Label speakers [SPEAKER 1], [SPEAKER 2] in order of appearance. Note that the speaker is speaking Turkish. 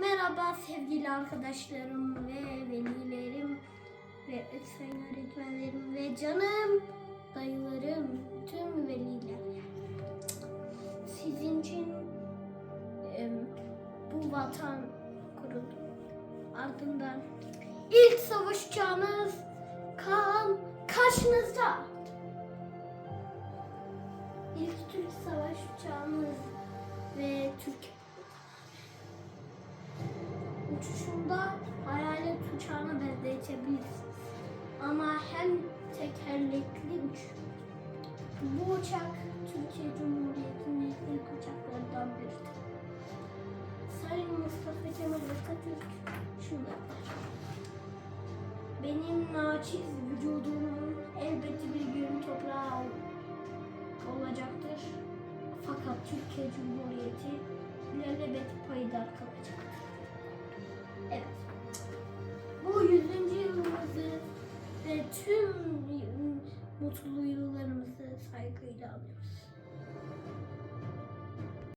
[SPEAKER 1] Merhaba sevgili arkadaşlarım ve velilerim ve sayın öğretmenlerim ve canım dayılarım, tüm veliler. Sizin için bu vatan kuruldu. Ardından ilk savaş uçağınız kan karşınızda. İlk Türk savaş uçuşunda hayalet uçağına benzetebilirsiniz. Ama hem tekerlekli uç. Bu uçak Türkiye Cumhuriyeti'nin ilk uçaklarından biridir. Sayın Mustafa Kemal Atatürk şunu yapar. Benim naçiz vücudumun elbette bir gün toprağa olacaktır. Fakat Türkiye Cumhuriyeti ilelebet tüm mutlu yıllarımızı saygıyla alıyoruz.